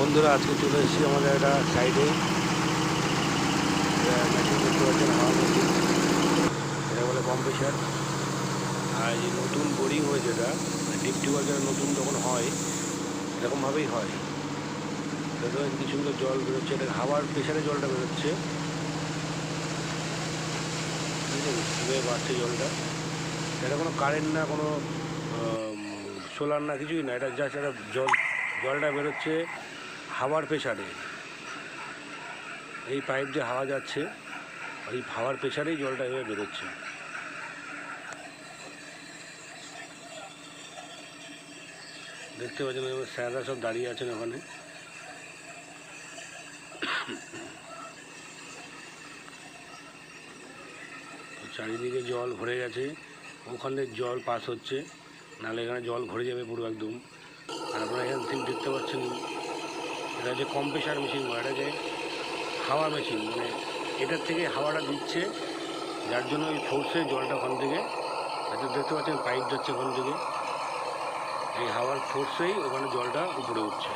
বন্ধুরা, আজকে চলে এসেছি আমাদের একটা সাইডে এটা বলে কম্প্রেসার আর এই নতুন বোরিং হয়েছে এটা। ডিপ টিউবওয়েল যেটা নতুন যখন হয়, এরকমভাবেই হয়। পাচ্ছেন কিছুগুলো জল বেরোচ্ছে। এটা হাওয়ার প্রেশারে জলটা বেরোচ্ছে। বাড়ছে জলটা। এটা কোনো কারেন্ট না, কোনো সোলার না, কিছুই না। এটা জাস্ট একটা জল, জলটা বেরোচ্ছে। হাওয়ার প্রেশারে এই পাইপ দিয়ে হাওয়া যাচ্ছে, ওই হাওয়ার প্রেশারেই জলটা এভাবে বেরোচ্ছে। দেখতে পাচ্ছেন স্যাররা সব দাঁড়িয়ে আছেন ওখানে। চারিদিকে জল ভরে গেছে। ওখানে জল পাস হচ্ছে, নাহলে এখানে জল ভরে যাবে পুরো একদম। আর আপনারা এখানে ঠিক দেখতে পাচ্ছেন এটা যে কম্প্রেসার মেশিন বলে, এটা যে হাওয়া মেশিন মানে এটার থেকে হাওয়াটা দিচ্ছে, যার জন্য ওই ফোর্সে জলটা ওখান থেকে হয়তো দেখতে পাচ্ছেন, পাইপ যাচ্ছে ওখান থেকে, এই হাওয়ার ফোর্সেই ওখানে জলটা উপরে উঠছে।